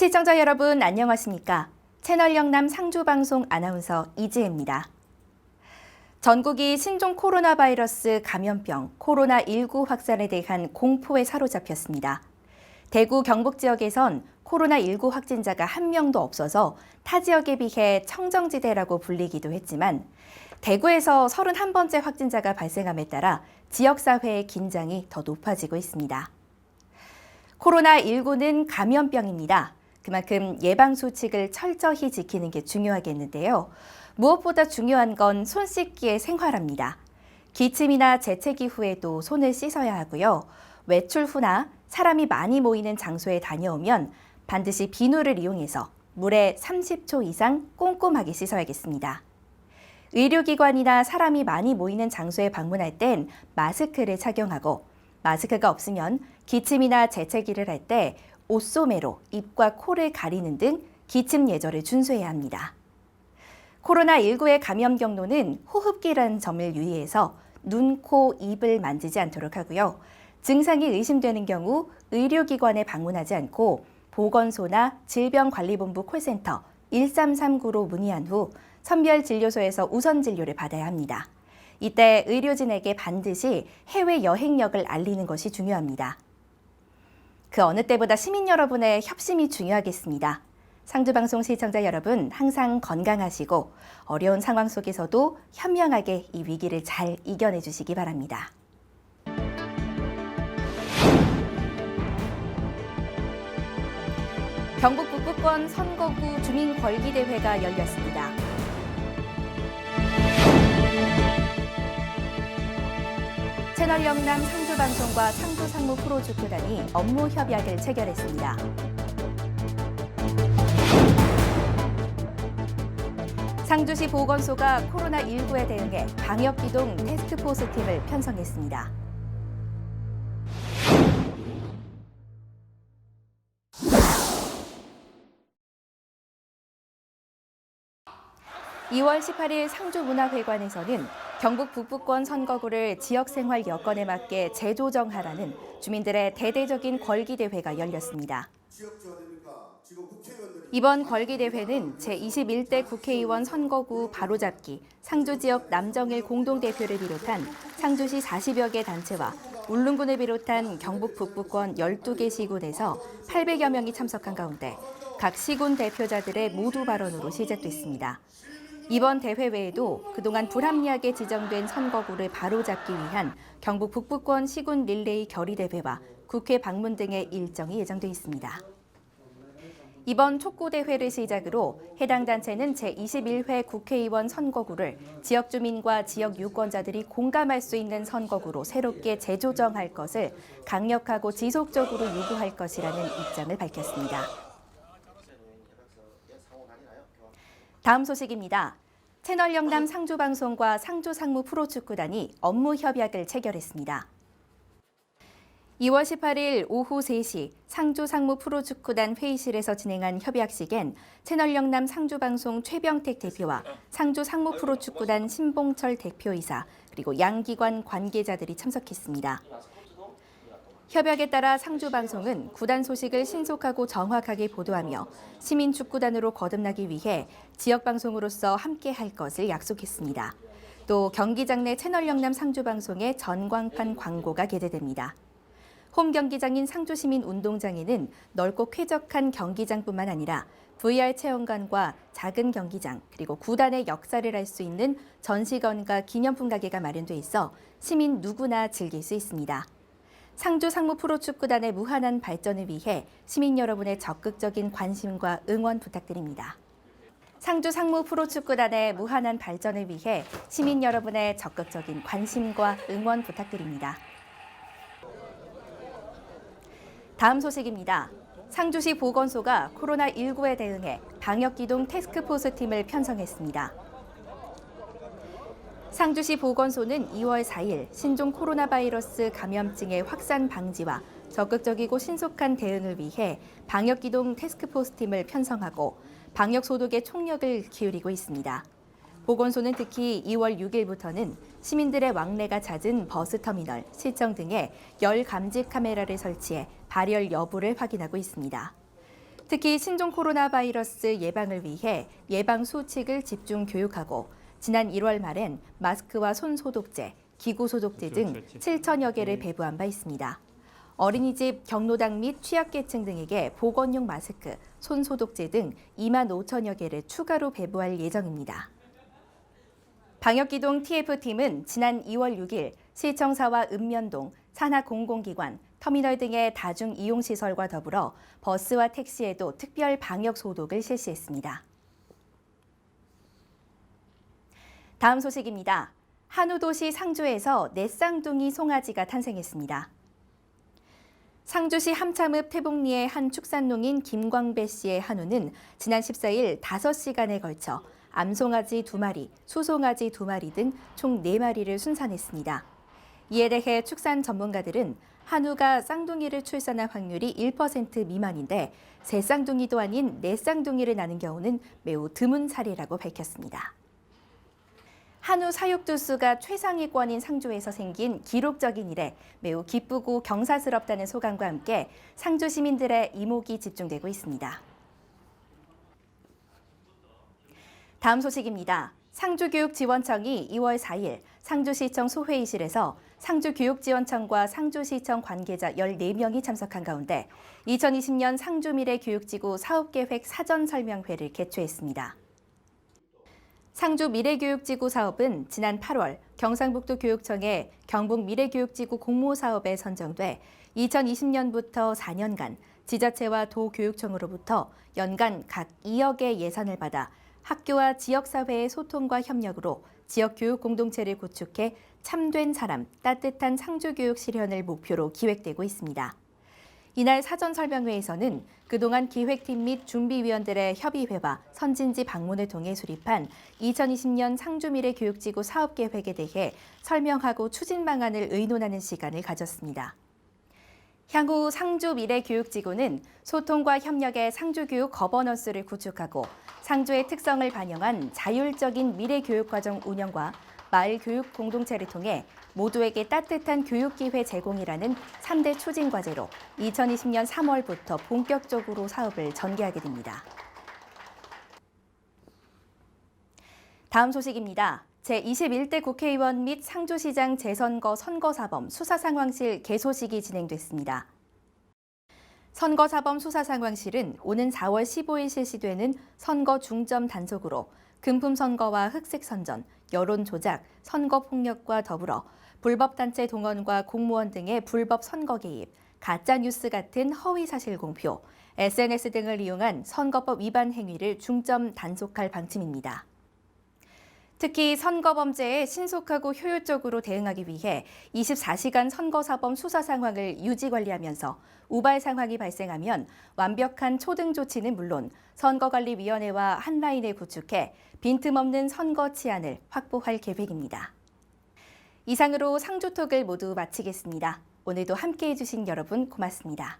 시청자 여러분 안녕하십니까? 채널 영남 상주방송 아나운서 이지혜입니다. 전국이 신종 코로나 바이러스 감염병 코로나19 확산에 대한 공포에 사로잡혔습니다. 대구 경북 지역에선 코로나19 확진자가 한 명도 없어서 타 지역에 비해 청정지대라고 불리기도 했지만 대구에서 31번째 확진자가 발생함에 따라 지역사회의 긴장이 더 높아지고 있습니다. 코로나19는 감염병입니다. 그만큼 예방 수칙을 철저히 지키는 게 중요하겠는데요. 무엇보다 중요한 건 손 씻기의 생활합니다. 기침이나 재채기 후에도 손을 씻어야 하고요. 외출 후나 사람이 많이 모이는 장소에 다녀오면 반드시 비누를 이용해서 물에 30초 이상 꼼꼼하게 씻어야겠습니다. 의료기관이나 사람이 많이 모이는 장소에 방문할 땐 마스크를 착용하고 마스크가 없으면 기침이나 재채기를 할 때 옷소매로 입과 코를 가리는 등 기침 예절을 준수해야 합니다. 코로나19의 감염 경로는 호흡기라는 점을 유의해서 눈, 코, 입을 만지지 않도록 하고요. 증상이 의심되는 경우 의료기관에 방문하지 않고 보건소나 질병관리본부 콜센터 1339로 문의한 후 선별진료소에서 우선 진료를 받아야 합니다. 이때 의료진에게 반드시 해외 여행력을 알리는 것이 중요합니다. 그 어느 때보다 시민 여러분의 협심이 중요하겠습니다. 상주방송 시청자 여러분 항상 건강하시고 어려운 상황 속에서도 현명하게 이 위기를 잘 이겨내 주시기 바랍니다. 경북 북부권 선거구 주민 걸기 대회가 열렸습니다. 채널 영남 상주방송과 상주상무 프로주크단이 업무 협약을 체결했습니다. 상주시 보건소가 코로나19에 대응해 방역기동 테스크포스 팀을 편성했습니다. (2월 18일) 상주문화회관에서는 경북 북부권 선거구를 지역생활 여건에 맞게 재조정하라는 주민들의 대대적인 걸기대회가 열렸습니다. 이번 걸기대회는 제21대 국회의원 선거구 바로잡기 상주 지역 남정일 공동대표를 비롯한 상주시 40여 개 단체와 울릉군을 비롯한 경북 북부권 12개 시군에서 800여 명이 참석한 가운데 각 시군 대표자들의 모두 발언으로 시작됐습니다. 이번 대회 외에도 그동안 불합리하게 지정된 선거구를 바로잡기 위한 경북 북부권 시군 릴레이 결의대회와 국회 방문 등의 일정이 예정돼 있습니다. 이번 촉구대회를 시작으로 해당 단체는 제21회 국회의원 선거구를 지역 주민과 지역 유권자들이 공감할 수 있는 선거구로 새롭게 재조정할 것을 강력하고 지속적으로 요구할 것이라는 입장을 밝혔습니다. 다음 소식입니다. 채널 영남 상주방송과 상주상무 프로축구단이 업무 협약을 체결했습니다. 2월 18일 오후 3시 상주 상무 프로축구단 회의실에서 진행한 협약식엔 채널 영남 상주방송 최병택 대표와 상주 상무 프로축구단 신봉철 대표이사 그리고 양기관 관계자들이 참석했습니다. 협약에 따라 상주방송은 구단 소식을 신속하고 정확하게 보도하며 시민축구단으로 거듭나기 위해 지역방송으로서 함께 할 것을 약속했습니다. 또 경기장 내 채널 영남 상주방송의 전광판 광고가 게재됩니다. 홈 경기장인 상주시민 운동장에는 넓고 쾌적한 경기장뿐만 아니라 VR 체험관과 작은 경기장 그리고 구단의 역사를 알 수 있는 전시관과 기념품 가게가 마련돼 있어 시민 누구나 즐길 수 있습니다. 상주 상무 프로축구단의 무한한 발전을 위해 시민 여러분의 적극적인 관심과 응원 부탁드립니다. 상주 상무 프로축구단의 무한한 발전을 위해 시민 여러분의 적극적인 관심과 응원 부탁드립니다. 다음 소식입니다. 상주시 보건소가 코로나19에 대응해 방역기동 테스크포스 팀을 편성했습니다. 상주시 보건소는 2월 4일 신종 코로나 바이러스 감염증의 확산 방지와 적극적이고 신속한 대응을 위해 방역기동 테스크포스 팀을 편성하고 방역 소독에 총력을 기울이고 있습니다. 보건소는 특히 2월 6일부터는 시민들의 왕래가 잦은 버스터미널, 시청 등에 열 감지 카메라를 설치해 발열 여부를 확인하고 있습니다. 특히 신종 코로나 바이러스 예방을 위해 예방 수칙을 집중 교육하고 지난 1월 말엔 마스크와 손 소독제, 기구 소독제 등 그렇죠, 그렇죠. 7천여 개를 배부한 바 있습니다. 어린이집, 경로당 및 취약계층 등에게 보건용 마스크, 손 소독제 등 2만 5천여 개를 추가로 배부할 예정입니다. 방역기동 TF팀은 지난 2월 6일 시청사와 읍면동, 산하 공공기관, 터미널 등의 다중 이용시설과 더불어 버스와 택시에도 특별 방역 소독을 실시했습니다. 다음 소식입니다. 한우도시 상주에서 넷쌍둥이 송아지가 탄생했습니다. 상주시 함참읍 태봉리의 한 축산농인 김광배 씨의 한우는 지난 14일 5시간에 걸쳐 암송아지 2마리, 수송아지 2마리 등 총 4마리를 순산했습니다. 이에 대해 축산 전문가들은 한우가 쌍둥이를 출산할 확률이 1% 미만인데 세 쌍둥이도 아닌 네 쌍둥이를 낳는 경우는 매우 드문 사례라고 밝혔습니다. 한우 사육두 수가 최상위권인 상주에서 생긴 기록적인 일에 매우 기쁘고 경사스럽다는 소감과 함께 상주 시민들의 이목이 집중되고 있습니다. 다음 소식입니다. 상주교육지원청이 2월 4일 상주시청 소회의실에서 상주교육지원청과 상주시청 관계자 14명이 참석한 가운데 2020년 상주미래 교육지구 사업계획 사전설명회를 개최했습니다. 상주 미래교육지구 사업은 지난 8월 경상북도 교육청의 경북 미래교육지구 공모 사업에 선정돼 2020년부터 4년간 지자체와 도교육청으로부터 연간 각 2억의 예산을 받아 학교와 지역사회의 소통과 협력으로 지역 교육 공동체를 구축해 참된 사람, 따뜻한 상주교육 실현을 목표로 기획되고 있습니다. 이날 사전 설명회에서는 그동안 기획팀 및 준비위원들의 협의회와 선진지 방문을 통해 수립한 2020년 상주미래 교육지구 사업 계획에 대해 설명하고 추진 방안을 의논하는 시간을 가졌습니다. 향후 상주 미래 교육지구는 소통과 협력의 상주 교육 거버넌스를 구축하고 상주의 특성을 반영한 자율적인 미래 교육 과정 운영과 마을 교육 공동체를 통해 모두에게 따뜻한 교육 기회 제공이라는 3대 추진 과제로 2020년 3월부터 본격적으로 사업을 전개하게 됩니다. 다음 소식입니다. 제21대 국회의원 및 상주시장 재선거 선거사범 수사상황실 개소식이 진행됐습니다. 선거사범 수사상황실은 오는 4월 15일 실시되는 선거 중점 단속으로 금품 선거와 흑색 선전, 여론 조작, 선거 폭력과 더불어 불법 단체 동원과 공무원 등의 불법 선거 개입, 가짜 뉴스 같은 허위 사실 공표, SNS 등을 이용한 선거법 위반 행위를 중점 단속할 방침입니다. 특히 선거 범죄에 신속하고 효율적으로 대응하기 위해 24시간 선거사범 수사 상황을 유지 관리하면서 우발 상황이 발생하면 완벽한 초등 조치는 물론 선거관리위원회와 한라인을 구축해 빈틈없는 선거 치안을 확보할 계획입니다. 이상으로 상주톡을 모두 마치겠습니다. 오늘도 함께 해 주신 여러분 고맙습니다.